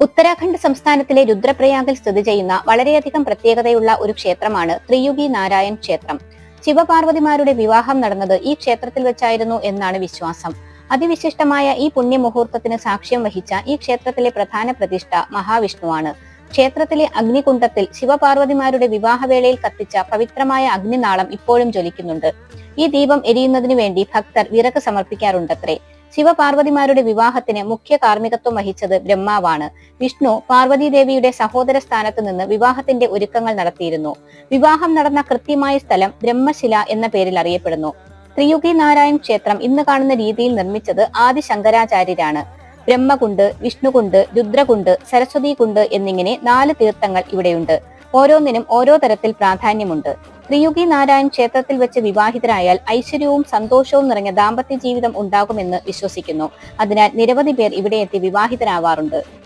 ഉത്തരാഖണ്ഡ് സംസ്ഥാനത്തിലെ രുദ്രപ്രയാഗിൽ സ്ഥിതി ചെയ്യുന്ന വളരെയധികം പ്രത്യേകതയുള്ള ഒരു ക്ഷേത്രമാണ് ത്രിയുഗി നാരായൺ ക്ഷേത്രം. ശിവപാർവതിമാരുടെ വിവാഹം നടന്നത് ഈ ക്ഷേത്രത്തിൽ വെച്ചായിരുന്നു എന്നാണ് വിശ്വാസം. അതിവിശിഷ്ടമായ ഈ പുണ്യമുഹൂർത്തത്തിന് സാക്ഷ്യം വഹിച്ച ഈ ക്ഷേത്രത്തിലെ പ്രധാന പ്രതിഷ്ഠ മഹാവിഷ്ണുവാണ്. ക്ഷേത്രത്തിലെ അഗ്നികുണ്ടത്തിൽ ശിവപാർവതിമാരുടെ വിവാഹവേളയിൽ കത്തിച്ച പവിത്രമായ അഗ്നിനാളം ഇപ്പോഴും ജ്വലിക്കുന്നുണ്ട്. ഈ ദീപം എരിയുന്നതിനു വേണ്ടി ഭക്തർ വിറക് സമർപ്പിക്കാറുണ്ടത്രേ. ശിവപാർവതിമാരുടെ വിവാഹത്തിന് മുഖ്യ കാർമ്മികത്വം വഹിച്ചത് ബ്രഹ്മാവാണ്. വിഷ്ണു പാർവതി ദേവിയുടെ സഹോദര സ്ഥാനത്ത് നിന്ന് വിവാഹത്തിന്റെ ഒരുക്കങ്ങൾ നടത്തിയിരുന്നു. വിവാഹം നടന്ന കൃത്യമായ സ്ഥലം ബ്രഹ്മശില എന്ന പേരിൽ അറിയപ്പെടുന്നു. ത്രിയുഗി നാരായൺ ക്ഷേത്രം ഇന്ന് കാണുന്ന രീതിയിൽ നിർമ്മിച്ചത് ആദി ശങ്കരാചാര്യരാണ് ബ്രഹ്മകുണ്ട് വിഷ്ണുകുണ്ട് രുദ്രകുണ്ട് സരസ്വതി കുണ്ട് എന്നിങ്ങനെ നാല് തീർത്ഥങ്ങൾ ഇവിടെയുണ്ട്. ഓരോന്നിനും ഓരോ തരത്തിൽ പ്രാധാന്യമുണ്ട്. ത്രിയുഗി നാരായൺ ക്ഷേത്രത്തിൽ വെച്ച് വിവാഹിതരായാൽ ഐശ്വര്യവും സന്തോഷവും നിറഞ്ഞ ദാമ്പത്യ ജീവിതം ഉണ്ടാകുമെന്ന് വിശ്വസിക്കുന്നു. അതിനാൽ നിരവധി പേർ ഇവിടെ എത്തി വിവാഹിതരാവാറുണ്ട്.